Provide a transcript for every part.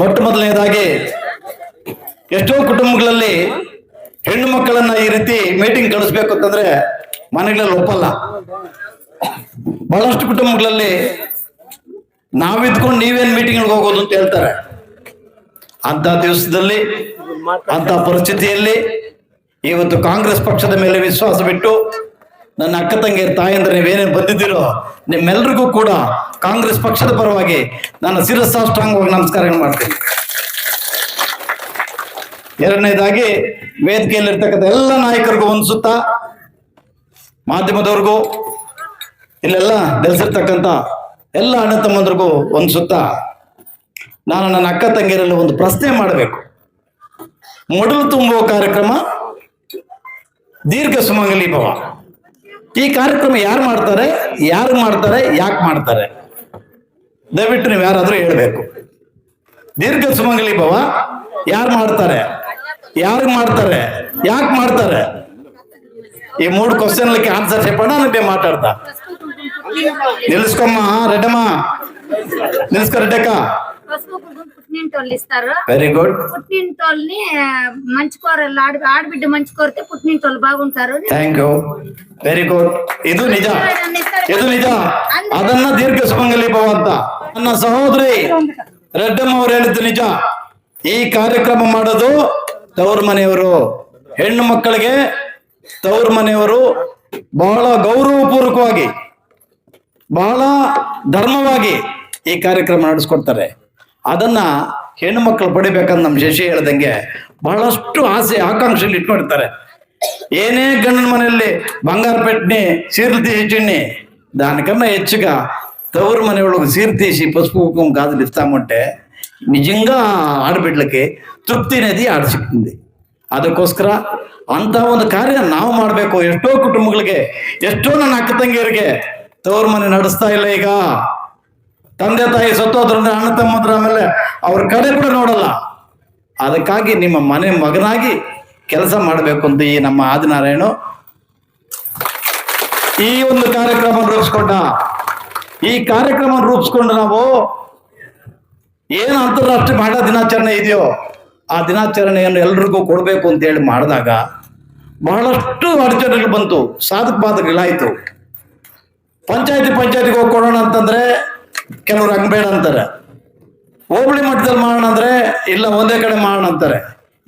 ಮೊಟ್ಟ ಮೊದಲನೇದಾಗಿ ಎಷ್ಟೋ ಕುಟುಂಬಗಳಲ್ಲಿ ಹೆಣ್ಣು ಮಕ್ಕಳನ್ನ ಈ ರೀತಿ ಮೀಟಿಂಗ್ ಕಳಿಸ್ಬೇಕು ಅಂತಂದ್ರೆ ಮನೆಗಳಲ್ಲಿ ಒಪ್ಪಲ್ಲ. ಬಹಳಷ್ಟು ಕುಟುಂಬಗಳಲ್ಲಿ ನಾವಿದ್ಕೊಂಡು ನೀವೇನ್ ಮೀಟಿಂಗ್ ಹೋಗೋದು ಅಂತ ಹೇಳ್ತಾರೆ. ಅಂತ ದಿವಸದಲ್ಲಿ ಅಂತ ಪರಿಸ್ಥಿತಿಯಲ್ಲಿ ಇವತ್ತು ಕಾಂಗ್ರೆಸ್ ಪಕ್ಷದ ಮೇಲೆ ವಿಶ್ವಾಸ ಬಿಟ್ಟು ನನ್ನ ಅಕ್ಕ ತಂಗಿಯರ ತಾಯಂದ್ರೆ ನೀವೇನೇನು ಬಂದಿದ್ದೀರೋ ನಿಮ್ಮೆಲ್ರಿಗೂ ಕೂಡ ಕಾಂಗ್ರೆಸ್ ಪಕ್ಷದ ಪರವಾಗಿ ನಾನು ಶಿರಸಾಷ್ಟಾಂಗವಾಗಿ ನಮಸ್ಕಾರ ಮಾಡ್ತೀನಿ. ಎರಡನೇದಾಗಿ ವೇದಿಕೆಯಲ್ಲಿರ್ತಕ್ಕಂಥ ಎಲ್ಲ ನಾಯಕರಿಗೂ ಒಂದು ಸುತ್ತ, ಮಾಧ್ಯಮದವ್ರಿಗೂ, ಇಲ್ಲೆಲ್ಲ ನೆಲೆಸಿರ್ತಕ್ಕಂಥ ಎಲ್ಲ ಅಣ್ಣ ತಮ್ಮಂದ್ರಿಗೂ ಸುತ್ತ. ನಾನು ನನ್ನ ಅಕ್ಕ ತಂಗಿಯರಲ್ಲಿ ಒಂದು ಪ್ರಶ್ನೆ ಮಾಡಬೇಕು. ಮೊಡಲು ತುಂಬುವ ಕಾರ್ಯಕ್ರಮ ದೀರ್ಘ ಸುಮಂಗಲಿ ಭವ ಈ ಕಾರ್ಯಕ್ರಮ ಯಾರು ಮಾಡ್ತಾರೆ ಯಾರು ಮಾಡ್ತಾರೆ ಯಾಕೆ ಮಾಡ್ತಾರೆ ದಯವಿಟ್ಟು ನೀವು ಯಾರಾದ್ರೂ ಹೇಳ್ಬೇಕು ದೀರ್ಘ ಸುಮಂಗಲಿ ಭವ ಯಾರು ಮಾಡ್ತಾರೆ ಯಾರು ಮಾಡ್ತಾರೆ ಯಾಕೆ ಮಾಡ್ತಾರೆ ಈ ಮೂರು ಕ್ವಶನ್ಲಕ್ಕೆ ಆನ್ಸರ್ చెప్పండి అంటే మాట్లాడతా నిలుసుకోమ్మా రెడ్డమ్మ నిలుసుకో రెడ్డక్క పసుపు కుంకుమ పుట్టినింటోళ్ళు ఇస్తారు వెరీ గుడ్ పుట్టినింటోళ్ళని మంచి కూరలు ఆడ ఆడబిడ్డ మంచి కోరితే పుట్టినింటోళ్ళు బాగుంటారు ಥ್ಯಾಂಕ್ ಯು ವೆರಿ ಗುಡ್ ಇದು ನಿಜ ಇದು ನಿಜ ಅದನ್ನ ದೀರ್ಘ ಸುಮಂಗಲಿ ಭವ ಅಂತ ನನ್ನ ಸಹೋದರಿ ರೆಡ್ಡಮ್ಮ ಅವ್ರು ಹೇಳಿದ್ದು ನಿಜ ಈ ಕಾರ್ಯಕ್ರಮ ಮಾಡೋದು ತವ್ರ ಮನೆಯವರು ಹೆಣ್ಣು ಮಕ್ಕಳಿಗೆ ತವ್ರ ಮನೆಯವರು ಬಹಳ ಗೌರವಪೂರ್ವಕವಾಗಿ ಬಹಳ ಧರ್ಮವಾಗಿ ಈ ಕಾರ್ಯಕ್ರಮ ನಡೆಸ್ಕೊಡ್ತಾರೆ ಅದನ್ನ ಹೆಣ್ಣು ಮಕ್ಕಳು ಪಡಿಬೇಕಂತ ನಮ್ಮ ಶಶಿ ಹೇಳ್ದಂಗೆ ಬಹಳಷ್ಟು ಆಸೆ ಆಕಾಂಕ್ಷೆಯಲ್ಲಿ ಇಟ್ಕೊಂಡಿರ್ತಾರೆ. ಏನೇ ಗಂಡನ ಮನೆಯಲ್ಲಿ ಬಂಗಾರ ಪೆಟ್ನಿ ಸೀರ್ತಿ ಹೆಚ್ಚಿಣ್ಣಿ దానికన్నా హెచ్చుగా ತವರು మనవాళ్ళకు సీరు తీసి పసుపు కుంకుమ కాదులు ఇస్తామంటే నిజంగా ఆడబిడ్డలకి ತೃಪ್ತಿ ನದಿ ಆಡ ಸಿಗ್ತದೆ ಅದಕ್ಕೋಸ್ಕರ ಅಂತ ಒಂದು ಕಾರ್ಯ ನಾವು ಮಾಡಬೇಕು. ಎಷ್ಟೋ ಕುಟುಂಬಗಳಿಗೆ, ಎಷ್ಟೋ ನನ್ನ ಅಕ್ಕ ತಂಗಿಯರಿಗೆ ತವರು ಮನೆ ನಡೆಸ್ತಾ ಇಲ್ಲ ಈಗ. ತಂದೆ ತಾಯಿ ಸತ್ತೋದ್ರಿಂದ ಅಣ್ಣ ತಮ್ಮದ್ರ ಅವ್ರ ಕಡೆ ಕೂಡ ನೋಡಲ್ಲ. ಅದಕ್ಕಾಗಿ ನಿಮ್ಮ ಮನೆ ಮಗನಾಗಿ ಕೆಲಸ ಮಾಡಬೇಕು ಅಂತ ಈ ನಮ್ಮ ಆದಿನಾರಾಯಣ. ಈ ಒಂದು ಕಾರ್ಯಕ್ರಮ ರೂಪಿಸ್ಕೊಂಡ. ಈ ಕಾರ್ಯಕ್ರಮ ರೂಪಿಸ್ಕೊಂಡು ನಾವು ಏನು ಅಂತಾರಾಷ್ಟ್ರೀಯ ಮಹಿಳಾ ದಿನಾಚರಣೆ ಇದೆಯೋ ಆ ದಿನಾಚರಣೆಯನ್ನು ಎಲ್ರಿಗೂ ಕೊಡಬೇಕು ಅಂತ ಹೇಳಿ ಮಾಡಿದಾಗ ಬಹಳಷ್ಟು ಅಡಚಣೆಗಳು ಬಂತು. ಸಾಧಕ ಬಾಧಕಗಳಾಯ್ತು ಪಂಚಾಯತಿ ಪಂಚಾಯತಿಗೆ ಹೋಗಿ ಕೊಡೋಣ ಅಂತಂದ್ರೆ ಕೆಲವ್ರು ಹಂಗ್ ಬೇಡ ಅಂತಾರೆ. ಹೋಬಳಿ ಮಟ್ಟದಲ್ಲಿ ಮಾಡೋಣ ಅಂದ್ರೆ, ಇಲ್ಲ ಒಂದೇ ಕಡೆ ಮಾಡೋಣ ಅಂತಾರೆ.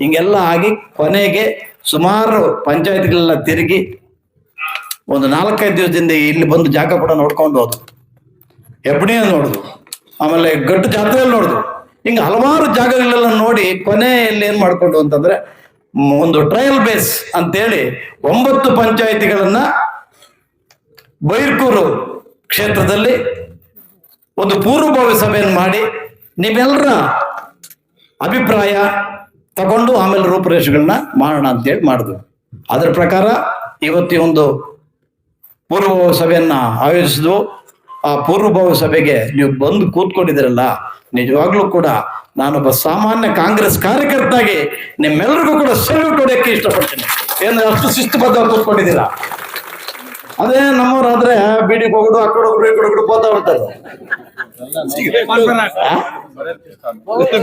ಹಿಂಗೆಲ್ಲ ಆಗಿ ಕೊನೆಗೆ ಸುಮಾರು ಪಂಚಾಯತ್ಗಳೆಲ್ಲ ತಿರುಗಿ ಒಂದು ನಾಲ್ಕೈದು ದಿವಸದಿಂದ ಇಲ್ಲಿ ಬಂದು ಜಾಗ ಕೂಡ ನೋಡ್ಕೊಂಡು ಹೋದ್ರು. ಹೆಬ್ಬಣಿಯನ್ನು ನೋಡುದು ಆಮೇಲೆ ಗಟ್ಟು ಜಾತ್ರೆಯಲ್ಲಿ ನೋಡುದು ಹಿಂಗೆ ಹಲವಾರು ಜಾಗಗಳೆಲ್ಲ ನೋಡಿ ಕೊನೆಯಲ್ಲಿ ಏನು ಮಾಡಿಕೊಂಡು ಅಂತಂದ್ರೆ, ಒಂದು ಟ್ರಯಲ್ ಬೇಸ್ ಅಂತೇಳಿ ಒಂಬತ್ತು ಪಂಚಾಯತಿಗಳನ್ನ ಬೈರ್ಕೂರು ಕ್ಷೇತ್ರದಲ್ಲಿ ಒಂದು ಪೂರ್ವಭಾವಿ ಸಭೆಯನ್ನು ಮಾಡಿ ನಿಮ್ಮೆಲ್ಲರ ಅಭಿಪ್ರಾಯ ತಗೊಂಡು ಆಮೇಲೆ ರೂಪುರೇಷೆಗಳನ್ನ ಮಾಡೋಣ ಅಂತೇಳಿ ಮಾಡಿದ್ವು. ಅದರ ಪ್ರಕಾರ ಇವತ್ತಿ ಒಂದು ಪೂರ್ವಭಾವ ಸಭೆಯನ್ನ ಆಯೋಜಿಸಿದ್ವು ಆ ಪೂರ್ವಭಾವ ಸಭೆಗೆ ನೀವು ಬಂದು ಕೂತ್ಕೊಂಡಿದ್ದೀರಲ್ಲ, ನಿಜವಾಗ್ಲೂ ಕೂಡ ನಾನೊಬ್ಬ ಸಾಮಾನ್ಯ ಕಾಂಗ್ರೆಸ್ ಕಾರ್ಯಕರ್ತಾಗಿ ನಿಮ್ಮೆಲ್ಲರಿಗೂ ಕೂಡ ಸೆಲ್ಯೂಟ್ ಹೊಡೆಯಕ್ಕೆ ಇಷ್ಟಪಡ್ತೀನಿ. ಏನು ಅಷ್ಟು ಶಿಸ್ತುಬದ್ಧವಾಗಿ ಕೂತ್ಕೊಂಡಿದ್ದೀರಾ? ಅದೇ ನಮ್ಮವ್ರಾದ್ರೆ ಬೀಡಿಗೆ ಹೋಗುದು ಆ ಕಡೆ ಹೋಗುದು ಈ ಕಡೆ ಹೋಗುದು ಹೋಗ್ತಾ ಇರ್ತಾರೆ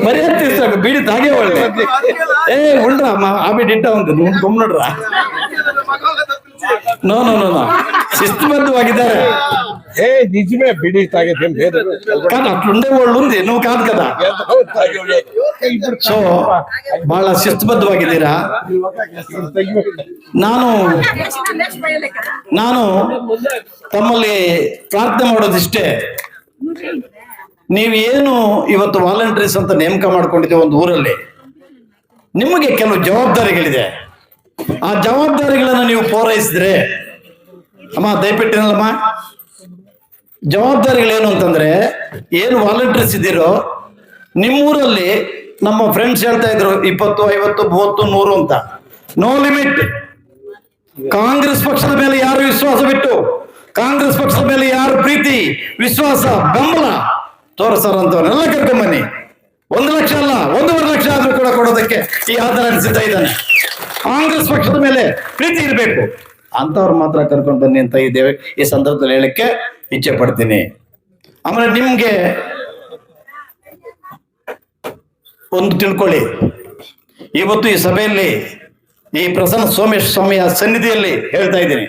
ಮರ್ಯಾದೆ ತೀರ್ಸಾಕ ಬೀಡಿ ತಾಗೆ ಒಳ್ಳೆ. ಏ ಉಂಡ್ರ ಆ ಬೀಡಿ ಇಟ್ಟ ಒಂದು ನೋಡ್ರ ನೋ ನೋ ನೋ ನೋ ಶಿಸ್ತುಬದ್ಧವಾಗಿದ್ದಾರೆ ఏ నిజమే బిడి తాగేది ఏం లేదు కాదు అట్లుండే వాళ్ళు ఉంది నువ్వు కాదు కదా ఇప్పుడు ಸೊ ಬಹಳ ಶಿಸ್ತುಬದ್ಧವಾಗಿದ್ದೀರಾ ನಾನು ನಾನು ತಮ್ಮಲ್ಲಿ ಪ್ರಾರ್ಥನೆ ಮಾಡೋದಿಷ್ಟೇ ನೀವು ಏನು ಇವತ್ತು ವಾಲಂಟರೀಸ್ ಅಂತ ನೇಮಕ ಮಾಡ್ಕೊಂಡಿದ್ದೀವಿ ಒಂದು ಊರಲ್ಲಿ ನಿಮಗೆ ಕೆಲವು ಜವಾಬ್ದಾರಿಗಳಿದೆ ಆ ಜವಾಬ್ದಾರಿಗಳನ್ನು ನೀವು ಪೂರೈಸಿದ್ರೆ, ಅಮ್ಮ ದಯವಿಟ್ಟಿನಲ್ಲಮ್ಮ ಜವಾಬ್ದಾರಿಗಳೇನು ಅಂತಂದ್ರೆ, ಏನು ವಾಲಂಟಿಯರ್ಸ್ ಇದ್ದೀರೋ, ನಿಮ್ಮೂರಲ್ಲಿ ನಮ್ಮ ಫ್ರೆಂಡ್ಸ್ ಹೇಳ್ತಾ ಇದ್ರು, ಇಪ್ಪತ್ತು, ಐವತ್ತು, ಮೂವತ್ತು, ನೂರು ಅಂತ. ನೋ ಲಿಮಿಟ್ ಕಾಂಗ್ರೆಸ್ ಪಕ್ಷದ ಮೇಲೆ ಯಾರು ವಿಶ್ವಾಸ ಬಿಟ್ಟು, ಕಾಂಗ್ರೆಸ್ ಪಕ್ಷದ ಮೇಲೆ ಯಾರು ಪ್ರೀತಿ, ವಿಶ್ವಾಸ, ಬೆಂಬಲ ತೋರಿಸೋರಂತವನ್ನೆಲ್ಲ ಕರ್ಕೊಂಬನ್ನಿ ಒಂದು ಲಕ್ಷ ಅಲ್ಲ, ಒಂದೂವರೆ ಲಕ್ಷ ಆದ್ರೂ ಕೂಡ ಕೊಡೋದಕ್ಕೆ ಈ ಆಧಾರ ಸಿದ್ಧ ಇದ್ದಾನೆ. ಕಾಂಗ್ರೆಸ್ ಪಕ್ಷದ ಮೇಲೆ ಪ್ರೀತಿ ಇರಬೇಕು. ಅಂತವ್ರು ಮಾತ್ರ ಕರ್ಕೊಂಡು ಬನ್ನಿ ಅಂತ ಈ ದೇವ, ಈ ಸಂದರ್ಭದಲ್ಲಿ ಹೇಳಕ್ಕೆ ಇಚ್ಛೆ ಪಡ್ತೀನಿ. ಆಮೇಲೆ ನಿಮ್ಗೆ ಒಂದು ತಿಳ್ಕೊಳ್ಳಿ. ಇವತ್ತು ಈ ಸಭೆಯಲ್ಲಿ ಈ ಪ್ರಸನ್ನ ಸೋಮೇಶ್ ಸ್ವಾಮಿಯ ಸನ್ನಿಧಿಯಲ್ಲಿ ಹೇಳ್ತಾ ಇದ್ದೀನಿ.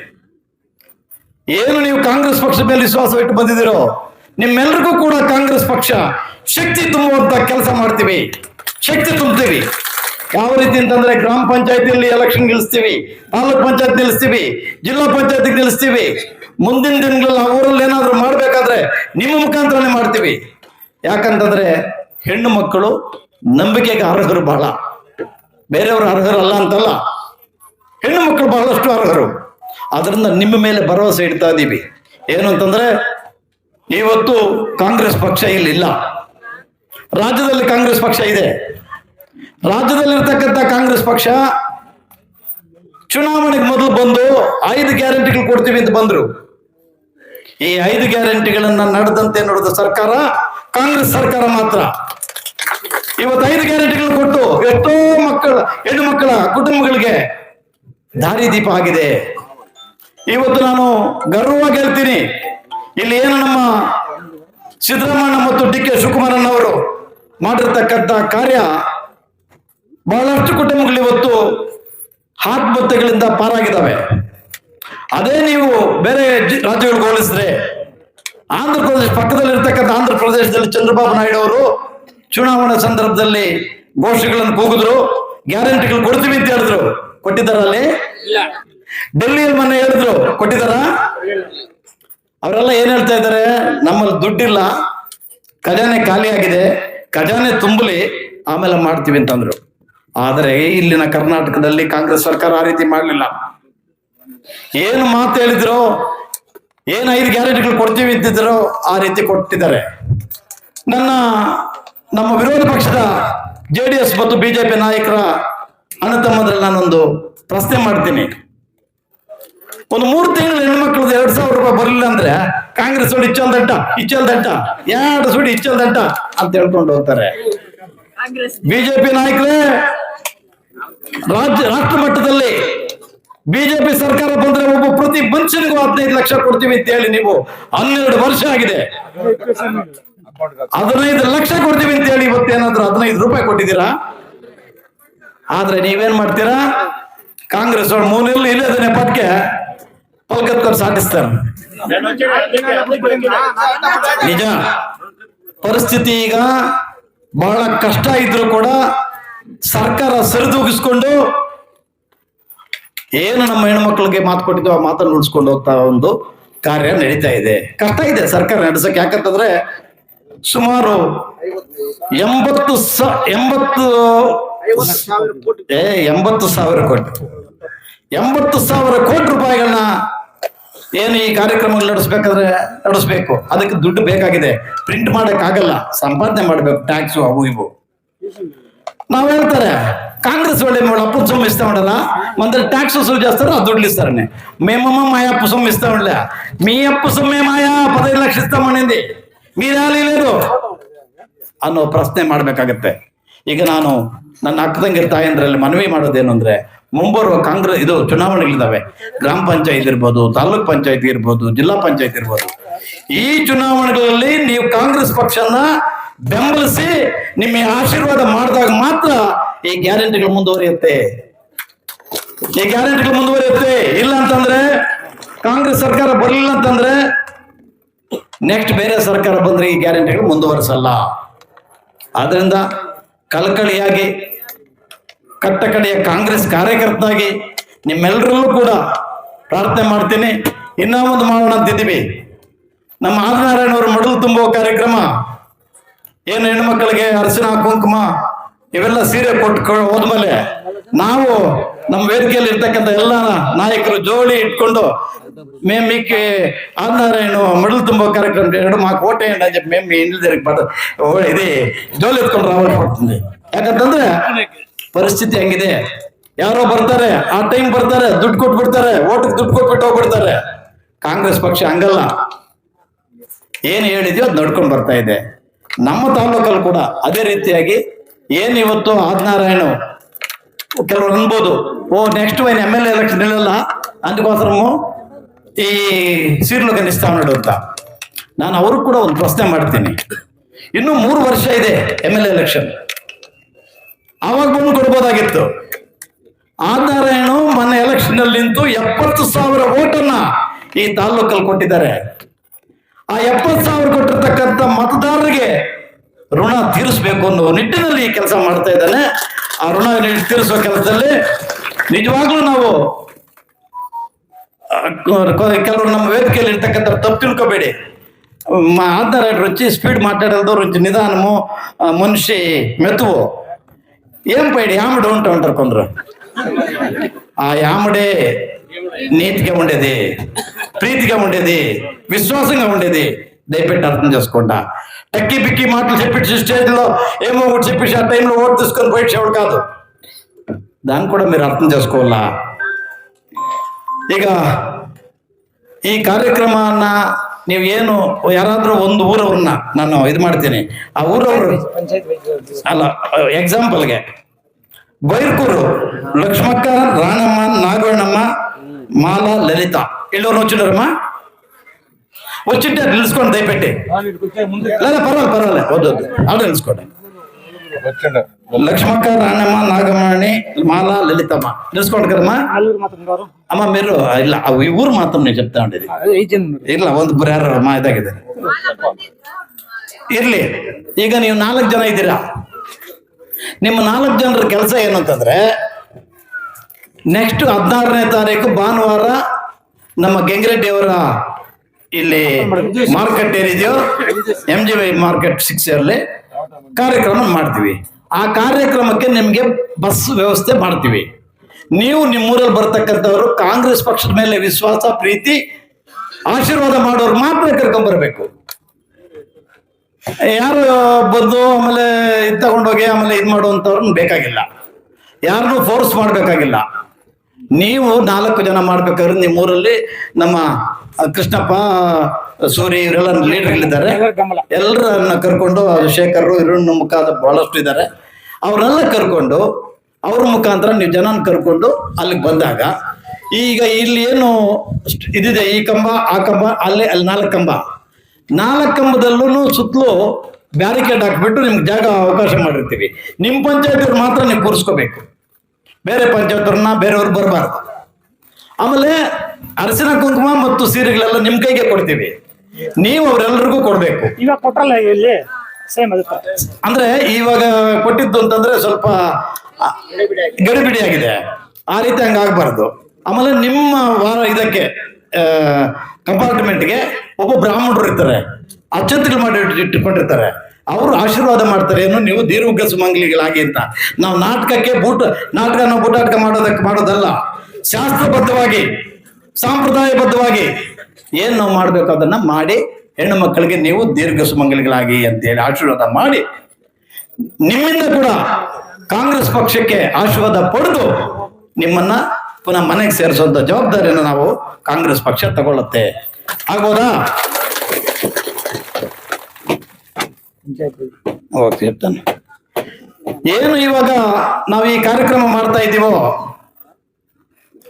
ಏನು ನೀವು ಕಾಂಗ್ರೆಸ್ ಪಕ್ಷದ ಮೇಲೆ ವಿಶ್ವಾಸ ಇಟ್ಟು ಬಂದಿದ್ದೀರೋ, ನಿಮ್ಮೆಲ್ರಿಗೂ ಕೂಡ ಕಾಂಗ್ರೆಸ್ ಪಕ್ಷ ಶಕ್ತಿ ತುಂಬುವಂತ ಕೆಲಸ ಮಾಡ್ತೀವಿ. ಶಕ್ತಿ ತುಂಬ್ತೀವಿ ಯಾವ ರೀತಿ ಅಂತಂದ್ರೆ ಗ್ರಾಮ ಪಂಚಾಯತಿಯಲ್ಲಿ ಎಲೆಕ್ಷನ್ ಗೆಲ್ಲಿಸ್ತೀವಿ, ತಾಲೂಕ್ ಪಂಚಾಯತ್ ಗೆಲ್ಸ್ತೀವಿ ಜಿಲ್ಲಾ ಪಂಚಾಯತ್ ಗೆಲ್ಸ್ತೀವಿ ಮುಂದಿನ ದಿನಗಳಲ್ಲಿ ಆ ಊರಲ್ಲಿ ಏನಾದ್ರು ಮಾಡ್ಬೇಕಾದ್ರೆ ನಿಮ್ಮ ಮುಖಾಂತರನೇ ಮಾಡ್ತೀವಿ. ಯಾಕಂತಂದ್ರೆ ಹೆಣ್ಣು ಮಕ್ಕಳು ನಂಬಿಕೆಗೆ ಅರ್ಹರು ಬಹಳ. ಬೇರೆಯವರು ಅರ್ಹರಲ್ಲ ಅಂತಲ್ಲ. ಹೆಣ್ಣು ಮಕ್ಕಳು ಬಹಳಷ್ಟು ಅರ್ಹರು. ಅದರಿಂದ ನಿಮ್ಮ ಮೇಲೆ ಭರವಸೆ ಇಡ್ತಾ ಇದ್ದೀವಿ ಏನು ಅಂತಂದ್ರೆ, ಇವತ್ತು ಕಾಂಗ್ರೆಸ್ ಪಕ್ಷ ಇಲ್ಲಿಲ್ಲ. ರಾಜ್ಯದಲ್ಲಿ ಕಾಂಗ್ರೆಸ್ ಪಕ್ಷ ಇದೆ. ರಾಜ್ಯದಲ್ಲಿರ್ತಕ್ಕಂಥ ಕಾಂಗ್ರೆಸ್ ಪಕ್ಷ ಚುನಾವಣೆಗೆ ಮೊದಲು ಬಂದು ಐದು ಗ್ಯಾರಂಟಿಗಳು ಕೊಡ್ತೀವಿ ಅಂತ ಬಂದ್ರು. ಈ ಐದು ಗ್ಯಾರಂಟಿಗಳನ್ನ ನಡೆದಂತೆ ನೋಡಿದ ಸರ್ಕಾರ ಕಾಂಗ್ರೆಸ್ ಸರ್ಕಾರ ಮಾತ್ರ. ಇವತ್ತು ಐದು ಗ್ಯಾರಂಟಿಗಳು ಕೊಟ್ಟು ಎಷ್ಟೋ ಮಕ್ಕಳ, ಹೆಣ್ಣು ಮಕ್ಕಳ ಕುಟುಂಬಗಳಿಗೆ ದಾರಿದೀಪ ಆಗಿದೆ. ಇವತ್ತು ನಾನು ಗರ್ವವಾಗಿ ಹೇಳ್ತೀನಿ. ಇಲ್ಲಿ ಏನು ನಮ್ಮ ಸಿದ್ದರಾಮಣ್ಣ ಮತ್ತು ಡಿ ಕೆ ಶಿವಕುಮಾರನ್ ಅವರು ಮಾಡಿರ್ತಕ್ಕಂಥ ಕಾರ್ಯ ಬಹಳಷ್ಟು ಕುಟುಂಬಗಳು ಇವತ್ತು ಆತ್ಮಹತ್ಯೆಗಳಿಂದ ಪಾರಾಗಿದ್ದಾವೆ. ಅದೇ ನೀವು ಬೇರೆ ರಾಜ್ಯಗಳಿಗೆ ಹೋಲಿಸಿದ್ರೆ ಆಂಧ್ರ ಪ್ರದೇಶ ಪಕ್ಕದಲ್ಲಿರ್ತಕ್ಕಂಥ ಆಂಧ್ರ ಪ್ರದೇಶದಲ್ಲಿ ಚಂದ್ರಬಾಬು ನಾಯ್ಡು ಅವರು ಚುನಾವಣಾ ಸಂದರ್ಭದಲ್ಲಿ ಘೋಷಣೆಗಳನ್ನು ಕೂಗಿದ್ರು ಗ್ಯಾರಂಟಿಗಳು ಕೊಡ್ತೀವಿ ಅಂತ ಹೇಳಿದ್ರು. ಕೊಟ್ಟಿದ್ದಾರ ಅಲ್ಲಿ? ಡೆಲ್ಲಿಯಲ್ಲಿ ಮೊನ್ನೆ ಹೇಳಿದ್ರು. ಕೊಟ್ಟಿದ್ದಾರ? ಅವರೆಲ್ಲ ಏನ್ ಹೇಳ್ತಾ ಇದ್ದಾರೆ? ನಮ್ಮಲ್ಲಿ ದುಡ್ಡಿಲ್ಲ ಖಜಾನೆ ಖಾಲಿ ಆಗಿದೆ ಖಜಾನೆ ತುಂಬಲಿ ಆಮೇಲೆ ಮಾಡ್ತೀವಿ ಅಂತಂದ್ರು. ಆದರೆ ಇಲ್ಲಿನ ಕರ್ನಾಟಕದಲ್ಲಿ ಕಾಂಗ್ರೆಸ್ ಸರ್ಕಾರ ಆ ರೀತಿ ಮಾಡಲಿಲ್ಲ. ಏನು ಮಾತು ಹೇಳಿದ್ರು? ಏನು ಐದು ಗ್ಯಾರಂಟಿಗಳು ಕೊಡ್ತೀವಿ ಅಂತಿದ್ರು ಆ ರೀತಿ ಕೊಟ್ಟಿದ್ದಾರೆ. ನನ್ನ ನಮ್ಮ ವಿರೋಧ ಪಕ್ಷದ ಜೆ ಡಿ ಎಸ್ ಮತ್ತು ಬಿಜೆಪಿ ನಾಯಕರ ಅಣ್ಣ ತಮ್ಮಂದ್ರಲ್ಲಿ ನಾನೊಂದು ಪ್ರಶ್ನೆ ಮಾಡ್ತೀನಿ. ಒಂದು ಮೂರು ತಿಂಗಳು ಹೆಣ್ಮಕ್ಳದ್ದು ಎರಡ್ ಸಾವಿರ ರೂಪಾಯಿ ಬರಲಿಲ್ಲ ಅಂದ್ರೆ ಕಾಂಗ್ರೆಸ್ ನೋಡಿ ಇಚ್ಚಲ್ ದಟ್ಟ ಇಚ್ಚಲ್ ದಟ್ಟ ಎರಡು ಸುಡಿ ಇಚ್ಚಲ್ ದಟ್ಟ ಅಂತ ಹೇಳ್ಕೊಂಡು ಹೋಗ್ತಾರೆ. ಬಿಜೆಪಿ ನಾಯಕರೇ ರಾಜ್ಯ ರಾಷ್ಟ್ರ ಮಟ್ಟದಲ್ಲಿ ಬಿಜೆಪಿ ಸರ್ಕಾರ ಬಂದ್ರೆ ಒಬ್ಬ ಪ್ರತಿ ಮನುಷ್ಯನಿಗೂ ಹದಿನೈದು ಲಕ್ಷ ಕೊಡ್ತೀವಿ ಅಂತ ಹೇಳಿ ನೀವು ಹನ್ನೆರಡು ವರ್ಷ ಆಗಿದೆ. ಹದಿನೈದು ಲಕ್ಷ ಕೊಡ್ತೀವಿ ಅಂತ ಹೇಳಿ ಇವತ್ತೇನಾದ್ರೂ ಹದಿನೈದು ರೂಪಾಯಿ ಕೊಟ್ಟಿದ್ದೀರಾ? ಆದ್ರೆ ನೀವೇನ್ ಮಾಡ್ತೀರಾ? ಕಾಂಗ್ರೆಸ್ ಅವ್ರ ಮೂಲೆಯಲ್ಲಿ ಇಲ್ಲದ ನೆಪಕ್ಕೆ ಪಲ್ಕತ್ಕೊಂಡು ಸಾಧಿಸ್ತಾರೆ. ನಿಜ. ಪರಿಸ್ಥಿತಿ ಈಗ ಬಹಳ ಕಷ್ಟ ಇದ್ರು ಕೂಡ ಸರ್ಕಾರ ಸರಿದೂಗಿಸ್ಕೊಂಡು ಏನು ನಮ್ಮ ಹೆಣ್ಮಕ್ಳಿಗೆ ಮಾತು ಕೊಟ್ಟಿದ್ದು ಆ ಮಾತನ್ನು ಉಳಿಸ್ಕೊಂಡು ಹೋಗ್ತಾ ಒಂದು ಕಾರ್ಯ ನಡೀತಾ ಇದೆ. ಕಷ್ಟ ಇದೆ ಸರ್ಕಾರ ನಡೆಸಕ್ಕೆ. ಯಾಕಂತಂದ್ರೆ ಸುಮಾರು ಎಂಬತ್ತು ಸ, ಎಂಬತ್ತು ಎಂಬತ್ತು ಸಾವಿರ ಕೋಟಿ. ಎಂಬತ್ತು ಸಾವಿರ ಕೋಟಿ ರೂಪಾಯಿಗಳನ್ನ ಏನು ಈ ಕಾರ್ಯಕ್ರಮಗಳು ನಡೆಸ್ಬೇಕಾದ್ರೆ ನಡೆಸ್ಬೇಕು. ಅದಕ್ಕೆ ದುಡ್ಡು ಬೇಕಾಗಿದೆ. ಪ್ರಿಂಟ್ ಮಾಡಕ್ ಆಗಲ್ಲ ಸಂಪಾದನೆ ಮಾಡ್ಬೇಕು. ಟ್ಯಾಕ್ಸು ಅವು ಇವು. ನಾವ್ ಹೇಳ್ತಾರೆ కాంగ్రెస్ వాళ్ళు ఏమో అప్పు సొమ్ము ఇస్తా ఉండరా మన ట్యాక్స్ వసూలు చేస్తారు ఆ దుడ్లు ఇస్తారని మేమమ్మ మా అప్పు సొమ్ము ఇస్తా ఉండలే మీ అప్పు సొమ్మే మాయా పదహైదు లక్షలు ఇస్తామనింది మీరు లేదు ಅನ್ನೋ ಪ್ರಶ್ನೆ ಮಾಡ್ಬೇಕಾಗತ್ತೆ ಈಗ ನಾನು ನನ್ನ ಅಕ್ಕ ತಂಗಿರ ತಾಯಂದ್ರಲ್ಲಿ ಮನವಿ ಮಾಡೋದೇನು ಅಂದ್ರೆ ಮುಂಬರುವ ಕಾಂಗ್ರೆಸ್ ಇದು ಚುನಾವಣೆಗಳಿದ್ದಾವೆ ಗ್ರಾಮ ಪಂಚಾಯತ್ ಇರ್ಬೋದು ತಾಲೂಕ್ ಪಂಚಾಯತ್ ಇರ್ಬೋದು ಜಿಲ್ಲಾ ಪಂಚಾಯತ್ ಇರ್ಬೋದು ಈ ಚುನಾವಣೆಗಳಲ್ಲಿ ನೀವು ಕಾಂಗ್ರೆಸ್ ಪಕ್ಷನ ಬೆಂಬಲಿಸಿ ನಿಮ್ಮ ಆಶೀರ್ವಾದ ಮಾಡಿದಾಗ ಮಾತ್ರ ಈ ಗ್ಯಾರಂಟಿಗಳು ಮುಂದುವರಿಯುತ್ತೆ. ಈ ಗ್ಯಾರಂಟಿಗಳು ಮುಂದುವರಿಯುತ್ತೆ. ಇಲ್ಲ ಅಂತಂದ್ರೆ ಕಾಂಗ್ರೆಸ್ ಸರ್ಕಾರ ಬರಲಿಲ್ಲ ಅಂತಂದ್ರೆ ನೆಕ್ಸ್ಟ್ ಬೇರೆ ಸರ್ಕಾರ ಬಂದ್ರೆ ಈ ಗ್ಯಾರಂಟಿಗಳು ಮುಂದುವರಿಸಲ್ಲ. ಆದ್ರಿಂದ ಕಳಕಳಿಯಾಗಿ, ಕಟ್ಟಕಡೆಯ ಕಾಂಗ್ರೆಸ್ ಕಾರ್ಯಕರ್ತನಾಗಿ ನಿಮ್ಮೆಲ್ಲರಲ್ಲೂ ಕೂಡ ಪ್ರಾರ್ಥನೆ ಮಾಡ್ತೀನಿ. ಇನ್ನೂ ಒಂದು ಮಾಡೋಣ ಅಂತಿದ್ದೀವಿ. ನಮ್ಮ ಆದಿನಾರಾಯಣ ಅವರು ಮಡಲು ತುಂಬುವ ಕಾರ್ಯಕ್ರಮ ಏನು ಹೆಣ್ಮಕ್ಳಿಗೆ ಅರ್ಶಿನ, ಕುಂಕುಮ ಇವೆಲ್ಲ ಸೀರೆ ಕೊಟ್ಟು ಹೋದ್ಮೇಲೆ ನಾವು ನಮ್ಮ ವೇದಿಕೆಯಲ್ಲಿ ಇರ್ತಕ್ಕಂಥ ಎಲ್ಲ ನಾಯಕರು ಜೋಳಿ ಇಟ್ಕೊಂಡು ಮೇಮಿಕ್ಕೆ ಏನೋ ಮಡಲ್ ತುಂಬ ಕಾರ್ಯಕ್ರಮ ಎರಡು ಮಾ ಕೋಟೆ ಮೇಮ್ ಮೇಮಿ ಬಟ್ ಇದೆ. ಜೋಲಿ ಎತ್ಕೊಂಡು ರಾವಲ್ ಕೊಡ್ತೀನಿ. ಯಾಕಂತಂದ್ರೆ ಪರಿಸ್ಥಿತಿ ಹೆಂಗಿದೆ. ಯಾರೋ ಬರ್ತಾರೆ, ಆ ಟೈಮ್ ಬರ್ತಾರೆ, ದುಡ್ಡು ಕೊಟ್ಬಿಡ್ತಾರೆ ಓಟಿಗೆ ದುಡ್ಡು ಕೊಟ್ಬಿಟ್ಟು ಹೋಗ್ಬಿಡ್ತಾರೆ. ಕಾಂಗ್ರೆಸ್ ಪಕ್ಷ ಹಂಗಲ್ಲ. ಏನು ಹೇಳಿದ್ಯೋ ಅದು ನಡ್ಕೊಂಡು ಬರ್ತಾ ಇದೆ. ನಮ್ಮ ತಾಲೂಕಲ್ಲಿ ಕೂಡ ಅದೇ ರೀತಿಯಾಗಿ ಏನ್ ಇವತ್ತು ಆದ್ನಾರಾಯಣ ಕೆಲವರು ಅನ್ಬೋದು, ಓ ನೆಕ್ಸ್ಟ್ ವೈನ್ ಎಂ ಎಲ್ ಎ ಎಲೆಕ್ಷನ್ ನಿಲ್ಲಲ್ಲ ಅದಕ್ಕೋಸ್ಕರಮು ಈ ಸೀರ್ಲು ಗಣಿಸ್ತಾ ಅಂತ. ನಾನು ಅವರು ಕೂಡ ಒಂದು ಪ್ರಶ್ನೆ ಮಾಡ್ತೀನಿ. ಇನ್ನು ಮೂರು ವರ್ಷ ಇದೆ ಎಂ ಎಲ್ ಎ ಎಲೆಕ್ಷನ್ ಆವಾಗ ಬಂದು ಕೊಡ್ಬೋದಾಗಿತ್ತು. ಆದ್ನಾರಾಯಣ ಮೊನ್ನೆ ಎಲೆಕ್ಷನ್ ಅಲ್ಲಿ ನಿಂತು ಎಪ್ಪತ್ತು ಸಾವಿರ ಓಟನ್ನ ಈ ತಾಲೂಕಲ್ಲಿ ಕೊಟ್ಟಿದ್ದಾರೆ. ಆ ಎಪ್ಪತ್ತು ಸಾವಿರ ಕೊಟ್ಟಿರ್ತಕ್ಕಂಥ ಮತದಾರರಿಗೆ ಋಣ ತೀರಿಸಬೇಕು ಅನ್ನೋ ನಿಟ್ಟಿನಲ್ಲಿ ಕೆಲಸ ಮಾಡ್ತಾ ಇದ್ದಾನೆ. ಆ ಋಣ ತೀರಿಸುವ ಕೆಲಸದಲ್ಲಿ ನಿಜವಾಗ್ಲೂ ನಾವು ಕೆಲವರು ನಮ್ಮ ವೇದಿಕೆಯಲ್ಲಿ ಇರ್ತಕ್ಕಂಥ ತಪ್ಪು ತಿಳ್ಕೊಬೇಡಿ. ಆಧಾರ ರುಚಿ ಸ್ಪೀಡ್ ಮಾತಾಡೋದು ರುಚಿ, ನಿಧಾನಮು ಮನುಷ್ಯ ಮೆತುವು. ಏನ್ ಪೈಡಿ ಯಾಮಡೆ ಉಂಟು ಅಂಟರ್ಕೊಂಡ್ರು ಆ ಯಾಮಡೆ ನೀತಿಗೆ ಉಂಡೆದೆ. ప్రీతిగా ఉండేది విశ్వాసంగా ఉండేది దయపెట్టి అర్థం చేసుకుంటా టక్కి పిక్కి మాటలు చెప్పి స్టేజ్ లో ఏమో ఒకటి చెప్పేసి ఆ టైంలో ఓటు తీసుకొని పోయేవాడు కాదు దాన్ని కూడా మీరు అర్థం చేసుకోవాలా ಈಗ ಈ ಕಾರ್ಯಕ್ರಮನ ನೀವು ಏನು ಯಾರಾದ್ರೂ ಒಂದು ಊರವ್ರನ್ನ ನಾನು ಇದು ಮಾಡ್ತೀನಿ ಆ ಊರವರು ಅಲ್ಲ ಎಕ್ಸಾಂಪಲ್ಗೆ బైర్కూరు లక్ష్మక్క రాణమ్మ నాగవేణమ్మ ಮಾಲಾ ಲಲಿತಾ. ಇಲ್ಲವ್ರು ಒಚ್ಚಿಟರಮ್ಮ ಹೊಚ್ಚಿಟ್ಟ ನಿಲ್ಸ್ಕೊಂಡು ದಯಪೇಟೆ ಅಲ್ಲ ಪರವಾಗಲ್ಲ, ಪರವಾಗಿಲ್ಲ. ಹೌದ್, ಹೌದು. ಆಲ್ ನಿಲ್ಸ್ಕೊಂಡೆ ಲಕ್ಷ್ಮಕ್ಕ ರಾಣಮ್ಮ ನಾಗರಾಣಿ ಮಾಲಾ, ಲಲಿತಮ್ಮ. ಅಮ್ಮ ಅಮ್ಮ, ಮೇರು, ಇಲ್ಲ, ಅವು ಇವ್ರು ಮಾತು ನೀವು ಜೊತೆ ಇಲ್ಲ, ಒಂದ ಬುರ್ ಯಾರ ಅಮ್ಮ ಇದಾಗಿದೆ ಇರ್ಲಿ, ಈಗ ನೀವು ನಾಲ್ಕ್ ಜನ ಇದ್ದೀರಾ? ನಿಮ್ಮ ನಾಲ್ಕ್ ಜನರ ಕೆಲಸ ಏನಂತಂದ್ರೆ ನೆಕ್ಸ್ಟ್ ಹದಿನಾರನೇ ತಾರೀಕು ಭಾನುವಾರ ನಮ್ಮ ಗೆಂಗ್ರೆಡ್ಡಿ ಅವರ ಇಲ್ಲಿ ಮಾರ್ಕೆಟ್ ಏನಿದೆಯೋ M G Y market six ಅಲ್ಲಿ ಕಾರ್ಯಕ್ರಮ ಮಾಡ್ತೀವಿ. ಆ ಕಾರ್ಯಕ್ರಮಕ್ಕೆ ನಿಮಗೆ ಬಸ್ ವ್ಯವಸ್ಥೆ ಮಾಡ್ತೀವಿ. ನೀವು ನಿಮ್ಮೂರಲ್ಲಿ ಬರ್ತಕ್ಕಂಥವ್ರು ಕಾಂಗ್ರೆಸ್ ಪಕ್ಷದ ಮೇಲೆ ವಿಶ್ವಾಸ, ಪ್ರೀತಿ, ಆಶೀರ್ವಾದ ಮಾಡೋರು ಮಾತ್ರ ಕರ್ಕೊಂಡ್ ಬರ್ಬೇಕು. ಯಾರು ಬಂದು ಆಮೇಲೆ ಇದು ತಗೊಂಡೋಗಿ ಆಮೇಲೆ ಇದು ಮಾಡುವಂಥವ್ರನ್ನ ಬೇಕಾಗಿಲ್ಲ. ಯಾರನ್ನೂ ಫೋರ್ಸ್ ಮಾಡಬೇಕಾಗಿಲ್ಲ. ನೀವು ನಾಲ್ಕು ಜನ ಮಾಡ್ಬೇಕಾದ್ರೆ ನಿಮ್ಮೂರಲ್ಲಿ ನಮ್ಮ ಕೃಷ್ಣಪ್ಪ ಸೂರಿ ಇವರೆಲ್ಲ ಲೀಡರ್ ಇಲ್ಲಿದ್ದಾರೆ ಎಲ್ಲರನ್ನ ಕರ್ಕೊಂಡು ಶೇಖರ್ ಇರುಣ್ಣ ಮುಖಾಂತರ ಬಹಳಷ್ಟು ಇದ್ದಾರೆ. ಅವರೆಲ್ಲ ಕರ್ಕೊಂಡು ಅವ್ರ ಮುಖಾಂತರ ನೀವು ಜನನ ಕರ್ಕೊಂಡು ಅಲ್ಲಿಗೆ ಬಂದಾಗ ಈಗ ಇಲ್ಲಿ ಏನು ಇದಿದೆ ಈ ಕಂಬ ಆ ಕಂಬ ಅಲ್ಲೇ ಅಲ್ಲಿ ನಾಲ್ಕು ಕಂಬ. ನಾಲ್ಕು ಕಂಬದಲ್ಲೂ ಸುತ್ತಲೂ ಬ್ಯಾರಿಕೇಡ್ ಹಾಕ್ಬಿಟ್ಟು ನಿಮ್ಗೆ ಜಾಗ ಅವಕಾಶ ಮಾಡಿರ್ತೀವಿ. ನಿಮ್ಮ ಪಂಚಾಯತ್ ಮಾತ್ರ ನೀವು ಕೂರಿಸ್ಕೋಬೇಕು. ಬೇರೆ ಪಂಚಾಯತ್ವ್ರನ್ನ ಬೇರೆಯವ್ರು ಬರಬಾರ್ದು. ಆಮೇಲೆ ಅರಸಿನ ಕುಂಕುಮ ಮತ್ತು ಸೀರೆಗಳೆಲ್ಲ ನಿಮ್ಮ ಕೈಗೆ ಕೊಡ್ತೀವಿ. ನೀವು ಅವರೆಲ್ಲರಿಗೂ ಕೊಡ್ಬೇಕು. ಇವಾಗ ಕೊಟ್ರಲ್ಲ ಇಲ್ಲಿ? ಸೇಮ್ ಅಂದ್ರೆ ಇವಾಗ ಕೊಟ್ಟಿದ್ದು ಅಂತಂದ್ರೆ ಸ್ವಲ್ಪ ಗಡಿಬಿಡಿ ಆಗಿದೆ. ಆ ರೀತಿ ಹಂಗ ಆಗ್ಬಾರ್ದು. ಆಮೇಲೆ ನಿಮ್ಮ ವಾರ ಇದಕ್ಕೆ ಕಂಪಾರ್ಟ್ಮೆಂಟ್ಗೆ ಒಬ್ಬ ಬ್ರಾಹ್ಮಣರು ಇರ್ತಾರೆ. ಅಚ್ಚಂತಿಗಳು ಮಾಡಿ ಕೊಟ್ಟಿರ್ತಾರೆ ಅವರು ಆಶೀರ್ವಾದ ಮಾಡ್ತಾರೆ, ಏನು? ನೀವು ದೀರ್ಘ ಸುಮಂಗಲಿಗಳಾಗಿ ಅಂತ. ನಾವು ನಾಟಕಕ್ಕೆ ಬೂಟ, ನಾಟಕ ನಾವು ಬೂಟಾಟಕ ಮಾಡೋದಕ್ಕೆ ಮಾಡೋದಲ್ಲ. ಶಾಸ್ತ್ರಬದ್ಧವಾಗಿ, ಸಾಂಪ್ರದಾಯಬದ್ಧವಾಗಿ ಏನು ನಾವು ಮಾಡ್ಬೇಕು ಅದನ್ನ ಮಾಡಿ, ಹೆಣ್ಣು ಮಕ್ಕಳಿಗೆ ನೀವು ದೀರ್ಘ ಸುಮಂಗಲಿಗಳಾಗಿ ಅಂತೇಳಿ ಆಶೀರ್ವಾದ ಮಾಡಿ. ನಿಮ್ಮಿಂದ ಕೂಡ ಕಾಂಗ್ರೆಸ್ ಪಕ್ಷಕ್ಕೆ ಆಶೀರ್ವಾದ ಪಡೆದು ನಿಮ್ಮನ್ನ ಪುನಃ ಮನೆಗೆ ಸೇರಿಸುವಂತ ಜವಾಬ್ದಾರಿಯನ್ನು ನಾವು ಕಾಂಗ್ರೆಸ್ ಪಕ್ಷ ತಗೊಳ್ಳುತ್ತೆ. ಆಗ್ಬೋದಾ? ಏನು ಇವಾಗ ನಾವು ಈ ಕಾರ್ಯಕ್ರಮ ಮಾಡ್ತಾ ಇದ್ದೀವೋ?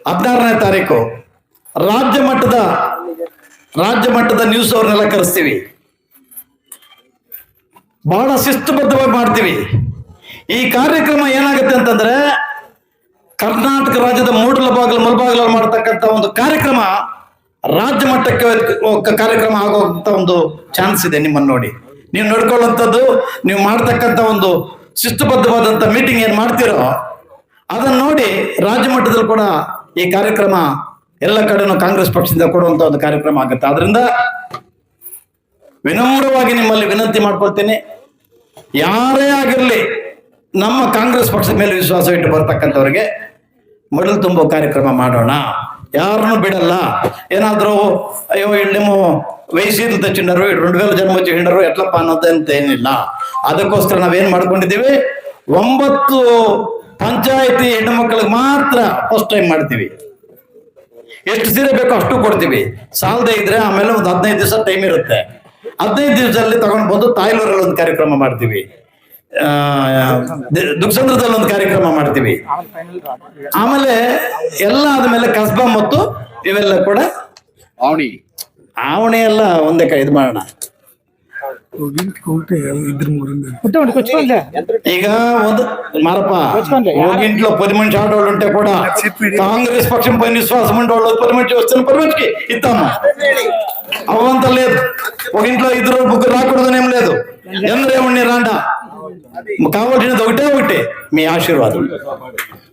ಹದಿನಾರನೇ ತಾರೀಕು. ರಾಜ್ಯ ಮಟ್ಟದ ರಾಜ್ಯ ಮಟ್ಟದ ನ್ಯೂಸ್ ಅವ್ರನ್ನೆಲ್ಲ ಕರೆಸ್ತೀವಿ. ಬಹಳ ಶಿಸ್ತುಬದ್ಧವಾಗಿ ಮಾಡ್ತೀವಿ. ಈ ಕಾರ್ಯಕ್ರಮ ಏನಾಗುತ್ತೆ ಅಂತಂದ್ರೆ, ಕರ್ನಾಟಕ ರಾಜ್ಯದ ಮೂಡಲ ಬಾಗಿಲು, ಮುಲ್ಬಾಗಿಲಲ್ಲಿ ಮಾಡ್ತಕ್ಕಂಥ ಒಂದು ಕಾರ್ಯಕ್ರಮ, ರಾಜ್ಯ ಮಟ್ಟಕ್ಕೆ ಕಾರ್ಯಕ್ರಮ ಆಗೋಂಥ ಒಂದು ಚಾನ್ಸ್ ಇದೆ ನಿಮ್ಮನ್ನು ನೋಡಿ. ನೀವು ನಡ್ಕೊಳ್ಳುವಂಥದ್ದು, ನೀವು ಮಾಡ್ತಕ್ಕಂಥ ಒಂದು ಶಿಸ್ತುಬದ್ಧವಾದಂಥ ಮೀಟಿಂಗ್ ಏನು ಮಾಡ್ತೀರೋ ಅದನ್ನು ನೋಡಿ ರಾಜ್ಯ ಮಟ್ಟದಲ್ಲಿ ಕೂಡ ಈ ಕಾರ್ಯಕ್ರಮ ಎಲ್ಲ ಕಡೆನೂ ಕಾಂಗ್ರೆಸ್ ಪಕ್ಷದಿಂದ ಕೊಡುವಂಥ ಒಂದು ಕಾರ್ಯಕ್ರಮ ಆಗುತ್ತೆ. ಆದ್ರಿಂದ ವಿನಮ್ರವಾಗಿ ನಿಮ್ಮಲ್ಲಿ ವಿನಂತಿ ಮಾಡ್ಕೊಳ್ತೀನಿ, ಯಾರೇ ಆಗಿರಲಿ ನಮ್ಮ ಕಾಂಗ್ರೆಸ್ ಪಕ್ಷದ ಮೇಲೆ ವಿಶ್ವಾಸ ಇಟ್ಟು ಬರ್ತಕ್ಕಂಥವ್ರಿಗೆ ಮಡಲು ತುಂಬೋ ಕಾರ್ಯಕ್ರಮ ಮಾಡೋಣ. ಯಾರನ್ನು ಬಿಡಲ್ಲ. ಏನಾದರೂ, ಅಯ್ಯೋ ಇಳ್ಳೆಮೋ ವಯಸ್ಸಿನ తెచ్చిండారు రెండు వేల జన్మ వచ్చిండారు ఎట్లప్ప ಅನ್ನೋದಂತ ಏನಿಲ್ಲ ಅದಕ್ಕೋಸ್ಕರ ನಾವೇನ್ ಮಾಡ್ಕೊಂಡಿದ್ದೀವಿ ಒಂಬತ್ತು ಪಂಚಾಯತಿ ಹೆಣ್ಣು ಮಕ್ಕಳಿಗೆ ಮಾತ್ರ ಫಸ್ಟ್ ಟೈಮ್ ಮಾಡ್ತೀವಿ ಎಷ್ಟು ಸೀರೆ ಬೇಕೋ ಅಷ್ಟು ಕೊಡ್ತೀವಿ ಸಾಲದೇ ಇದ್ರೆ ಆಮೇಲೆ ಒಂದು ಹದಿನೈದು ದಿವಸ ಟೈಮ್ ಇರುತ್ತೆ ಹದಿನೈದು ದಿವಸದಲ್ಲಿ ತಗೊಂಡು ಬಂದು ತಾಯ್ಲೂರಲ್ಲಿ ಒಂದು ಕಾರ್ಯಕ್ರಮ ಮಾಡ್ತೀವಿ ಆ, ದಿ- ದುಗ್ಸಂದ್ರದಲ್ಲಿ ಒಂದು ಕಾರ್ಯಕ್ರಮ ಮಾಡ್ತೀವಿ ಆಮೇಲೆ ಫೈನಲ್ ಆಮೇಲೆ ಎಲ್ಲ ಆದ್ಮೇಲೆ ಕಸ್ಬಾ ಮತ್ತು ಇವೆಲ್ಲ ಕೂಡ ಅವನಿ ಆವಣೆ ಎಲ್ಲ ಒಂದೇ ಕ ಇದು ಮಾಡೋಣ ఉంటే ఉండి కూర్చోండి ಈಗ ಒಂದು మారప్ప వచ్చుకోండి. ఇంట్లో పది మంది ఆడవాళ్ళు ఉంటే కూడా కాంగ్రెస్ పక్షం పైన విశ్వాసం ఉండేవాళ్ళు పది మంది వస్తున్న పది మందికి ఇద్దాము అవంత లేదు ఒక ఇంట్లో ఇద్దరు ముగ్గురు రాకూడదని ఏం లేదు ఎందరూ ఏమన్నా రాండ కావాల్సినది ఒకటే ఒకటే మీ ఆశీర్వాదం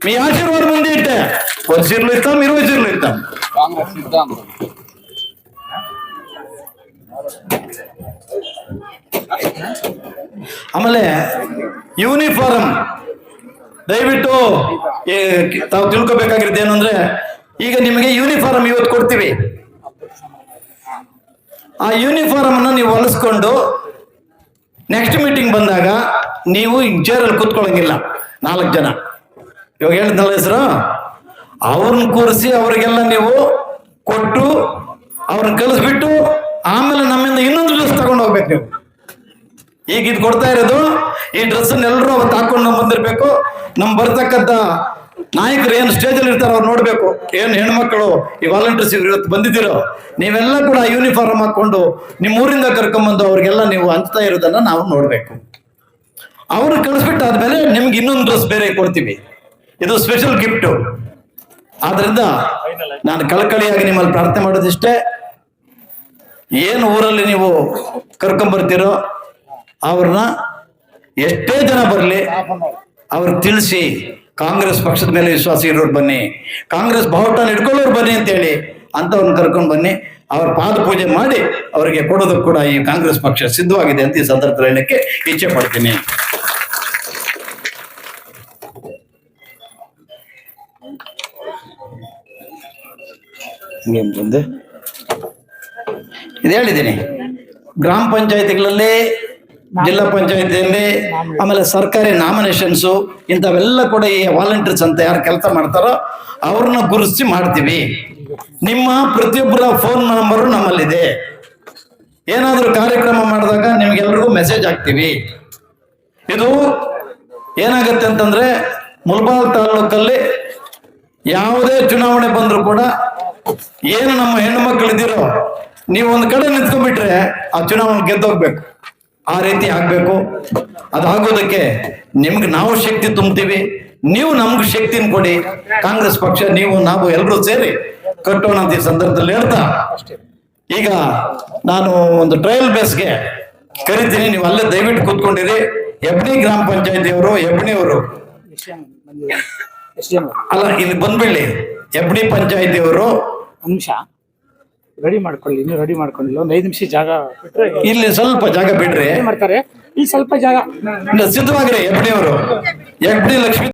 మీ ఆశీర్వాదం ఉంది అంటే పది సీట్లు ఇస్తాం ఇరవై సీట్లు ఇస్తాం ಕಾಂಗ್ರೆಸ್ ಸಿದ್ಧಾಂತ ಆಮೇಲೆ ಯೂನಿಫಾರ್ಮ್ ದಯವಿಟ್ಟು ತಾವು ತಿಳ್ಕೊಬೇಕಾಗಿರೋದು ಏನು ಅಂದ್ರೆ, ಈಗ ನಿಮಗೆ ಯೂನಿಫಾರ್ಮ್ ಇವತ್ತು ಕೊಡ್ತೀವಿ. ಆ ಯೂನಿಫಾರ್ಮ್ ಅನ್ನ ನೀವು ಹೊಲಿಸ್ಕೊಂಡು ನೆಕ್ಸ್ಟ್ ಮೀಟಿಂಗ್ ಬಂದಾಗ ನೀವು ಚೇರಲ್ಲಿ ಕೂತ್ಕೊಳ್ಳಂಗಿಲ್ಲ. ನಾಲ್ಕು ಜನ. ಇವಾಗ ಹೇಳಿದ್ನಲ್ಲ ಹೆಸರು? ಅವ್ರನ್ನ ಕೂರಿಸಿ ಅವರಿಗೆಲ್ಲ ನೀವು ಕೊಟ್ಟು ಅವ್ರನ್ನ ಕಳಿಸ್ಬಿಟ್ಟು ಆಮೇಲೆ ನಮ್ಮಿಂದ ಇನ್ನೊಂದು ಡ್ರೆಸ್ ತಗೊಂಡು ಹೋಗ್ಬೇಕು ನೀವು. ಈಗ ಇದು ಕೊಡ್ತಾ ಇರೋದು, ಈ ಡ್ರೆಸ್ ಎಲ್ಲರೂ ಅವತ್ತು ಹಾಕೊಂಡು ನಾವು ಬಂದಿರ್ಬೇಕು. ನಮ್ ಬರ್ತಕ್ಕಂಥ ನಾಯಕರು ಏನು ಸ್ಟೇಜ್ ಅಲ್ಲಿ ಇರ್ತಾರೋ ಅವ್ರು ನೋಡ್ಬೇಕು. ಏನು ಹೆಣ್ಮಕ್ಳು, ಈ ವಾಲಂಟಿಯರ್ಸ್ ಇವತ್ತು ಬಂದಿದ್ದೀರೋ, ನೀವೆಲ್ಲ ಕೂಡ ಯೂನಿಫಾರ್ಮ್ ಹಾಕೊಂಡು ನಿಮ್ಮ ಊರಿಂದ ಕರ್ಕೊಂಬಂದು ಅವ್ರಿಗೆಲ್ಲ ನೀವು ಹಂಚ್ತಾ ಇರೋದನ್ನ ನಾವು ನೋಡ್ಬೇಕು. ಅವ್ರು ಕಳಿಸ್ಬಿಟ್ಟು ಆದ್ಮೇಲೆ ನಿಮ್ಗೆ ಇನ್ನೊಂದು ಡ್ರೆಸ್ ಬೇರೆ ಕೊಡ್ತೀವಿ. ಇದು ಸ್ಪೆಷಲ್ ಗಿಫ್ಟ್ ಆದ್ರಿಂದ ನಾನು ಕಳಕಳಿಯಾಗಿ ನಿಮ್ಮಲ್ಲಿ ಪ್ರಾರ್ಥನೆ ಮಾಡೋದಿಷ್ಟೇ. ಏನು ಊರಲ್ಲಿ ನೀವು ಕರ್ಕೊಂಬರ್ತೀರೋ ಅವ್ರನ್ನ ಎಷ್ಟೇ ಜನ ಬರಲಿ ಅವ್ರಿಗೆ ತಿಳಿಸಿ. ಕಾಂಗ್ರೆಸ್ ಪಕ್ಷದ ಮೇಲೆ ವಿಶ್ವಾಸ ಇರೋರು ಬನ್ನಿ. ಕಾಂಗ್ರೆಸ್ ಬಾವುಟನ ಹಿಡ್ಕೊಳ್ಳೋರು ಬನ್ನಿ ಅಂತೇಳಿ ಅಂಥವ್ರನ್ನ ಕರ್ಕೊಂಡು ಬನ್ನಿ. ಅವ್ರ ಪಾದ ಪೂಜೆ ಮಾಡಿ ಅವರಿಗೆ ಕೊಡೋದಕ್ಕೆ ಕೂಡ ಈ ಕಾಂಗ್ರೆಸ್ ಪಕ್ಷ ಸಿದ್ಧವಾಗಿದೆ ಅಂತ ಈ ಸಂದರ್ಭದಲ್ಲಿ ಹೇಳಕ್ಕೆ ಇಚ್ಛೆ ಪಡ್ತೀನಿ. ಬಂದೆ? ಇದು ಹೇಳಿದ್ದೀನಿ. ಗ್ರಾಮ ಪಂಚಾಯತಿಗಳಲ್ಲಿ, ಜಿಲ್ಲಾ ಪಂಚಾಯತಿಯಲ್ಲಿ, ಆಮೇಲೆ ಸರ್ಕಾರಿ ನಾಮಿನೇಷನ್ಸು ಇಂಥವೆಲ್ಲ ಕೂಡ ಈ ವಾಲಂಟಿಯರ್ಸ್ ಅಂತ ಯಾರು ಕೆಲಸ ಮಾಡ್ತಾರೋ ಅವ್ರನ್ನ ಗುರುತಿಸಿ ಮಾಡ್ತೀವಿ. ನಿಮ್ಮ ಪ್ರತಿಯೊಬ್ಬರ ಫೋನ್ ನಂಬರು ನಮ್ಮಲ್ಲಿದೆ. ಏನಾದರೂ ಕಾರ್ಯಕ್ರಮ ಮಾಡಿದಾಗ ನಿಮಗೆಲ್ಲರಿಗೂ ಮೆಸೇಜ್ ಹಾಕ್ತೀವಿ. ಇದು ಏನಾಗತ್ತೆ ಅಂತಂದ್ರೆ ಮುಲ್ಬಾಲ್ ತಾಲೂಕಲ್ಲಿ ಯಾವುದೇ ಚುನಾವಣೆ ಬಂದರೂ ಕೂಡ ಏನು ನಮ್ಮ ಹೆಣ್ಣು ಮಕ್ಕಳು ಇದ್ದೀರೋ ನೀವು ಒಂದು ಕಡೆ ನಿಂತ್ಕೊಂಡ್ಬಿಟ್ರೆ ಆ ಚುನಾವಣೆ ಗೆದ್ದೋಗ್ಬೇಕು. ಆ ರೀತಿ ಆಗ್ಬೇಕು. ಅದಾಗೋದಕ್ಕೆ ನಿಮ್ಗೆ ನಾವು ಶಕ್ತಿ ತುಂಬ್ತೀವಿ ನೀವು ನಮ್ಗೆ ಶಕ್ತಿನ ಕೊಡಿ. ಕಾಂಗ್ರೆಸ್ ಪಕ್ಷ ನೀವು ನಾವು ಎಲ್ಲರೂ ಸೇರಿ ಕಟ್ಟೋಣ ಅಂತ ಈ ಸಂದರ್ಭದಲ್ಲಿ ಹೇಳ್ತಾ. ಈಗ ನಾನು ಒಂದು ಟ್ರಯಲ್ ಬೇಸ್ಗೆ ಕರಿತೀನಿ. ನೀವು ಅಲ್ಲೇ ದಯವಿಟ್ಟು ಕೂತ್ಕೊಂಡಿರಿ. ಎಬ್ನಿ ಗ್ರಾಮ ಪಂಚಾಯತಿಯವರು ಎಬ್ನಿಯವರು ಜನ ಅಲ್ಲ ಇಲ್ಲಿ ಬಂದ್ಬಿಡ್ಲಿ ಎಬ್ನಿ ಪಂಚಾಯತಿಯವರು ನಿಮಿಷ ರೆಡಿ ಮಾಡ್ಕೊಳ್ಳಿ ಇನ್ನು ರೆಡಿ ಮಾಡ್ಕೊಂಡಿಲ್ಲ. ಒಂದು ಐದು ನಿಮಿಷ ಜಾಗ ಬಿಟ್ರೆ ಇಲ್ಲಿ ಸ್ವಲ್ಪ ಜಾಗ ಬಿಡ್ರಿ. ಏನ್ ಮಾಡ್ತಾರೆ. ಈ ಸ್ವಲ್ಪ ಜಾಗ ಸಿದ್ಧವಾಗಿರಿ ಎಬ್ನಿಯವರು ಎಬ್ನಿ ಲಕ್ಷ್ಮೀ